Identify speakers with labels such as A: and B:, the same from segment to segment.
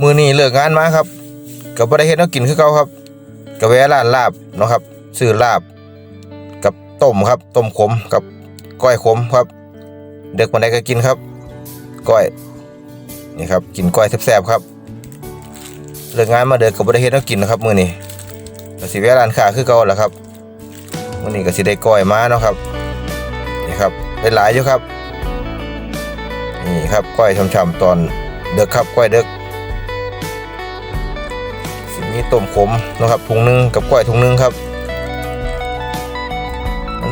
A: มือนี้เลิกงานมาครับก็บ่ได้เฮ็ดแนวกินคือเก่าครับก็แวะร้านลาบเนาะครับซื้อลาบ กับต้มครับต้มขมกับก้อยขมครับ เด็กวันใดก็กินครับก้อยนี่ครับกินก้อยแซ่บๆครับเลิกงานมาเด็กก็บ่ได้เฮ็ดแนวกินนะครับมือนี้ก็สิแวะร้านค้าคือเก่าล่ะครับมือนี้ก็สิได้ก้อยมาเนาะครับนี่ครับได้หลายอยู่ครับนี่ครับก้อยช่ำๆตอนเด็กครับก้อยเด็ก สิมีต้มขมนะครับถุงหนึงกับก้อยถุงหนึงครับ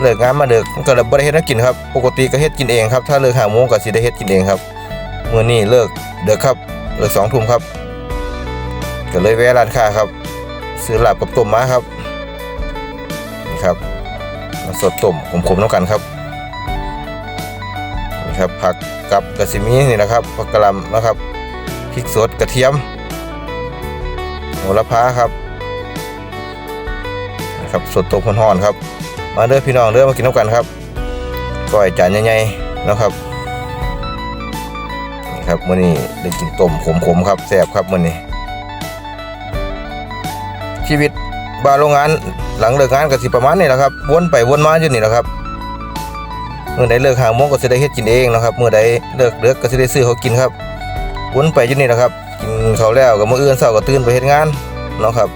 A: เลิกงานมาเด็กก็เลยบ่ได้เฮ็ดให้กินครับปกติก็เฮ็ดกินเองครับถ้าเลิกหาโมงก็สิได้เฮ็ดกินเองครับเมื้อนี้เลิกเด็กครับเลิกสองทุ่มครับก็เลยแวะร้านค้าครับซื้อลาบกับต้มมาครับนี่ครับมาสดต้มขมๆน้ำกันครับนี่ครับผักกับกระสิมีนี่นะครับผักกะหล่ำนะครับพริกสดกระเทียม โหระพาครับนะครับสดตกห่อนครับ มาเด้อพี่น้องเด้อมากินน้ำกันครับก้อยจานใหญ่ๆนะครับนี่ครับมื้อนี้ได้กินต้มขมๆครับแซ่บครับมื้อนี้ชีวิตบ้านโรงงานหลังเลิกงานก็สิประมาณนี้แหละครับวนไปวนมาอยู่นี่แหละครับเมื่อใดเลิกหาโมงก็จะได้เฮ็ดกินเองนะครับเมื่อใดเลิกเลิกก็จะได้ซื้อเขากินครับวนไปอยู่นี่นะครับ กินข้าวแล้วก็มื้ออื่นเช้าก็ตื่นไปเฮ็ดงานเนาะครับ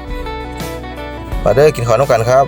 A: มาเด้อกินข้าวนำกันครับ